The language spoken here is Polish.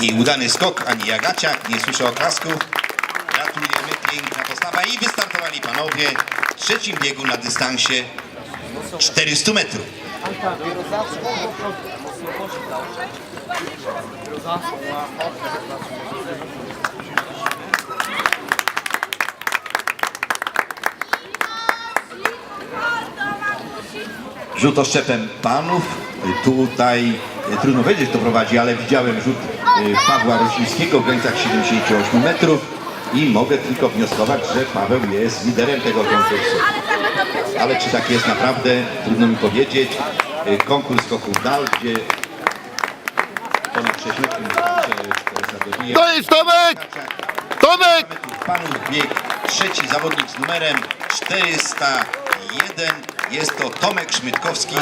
I udany skok, ani Jagaciak, nie słyszę oklasków. Gratulujemy, piękna postawa i wystartowali panowie w trzecim biegu na dystansie 400 metrów. Rzut oszczepem panów. Tutaj e, trudno wiedzieć, kto prowadzi, ale widziałem rzut e, Pawła Rosińskiego w granicach 78 metrów i mogę tylko wnioskować, że Paweł jest liderem tego konkursu. Ale czy tak jest naprawdę, trudno mi powiedzieć. E, Konkurs skoków dal, gdzie ponad 6 metrów. To jest Tomek! Tomek! Panów bieg trzeci zawodnik z numerem 401. Jest to Tomek Szmytkowski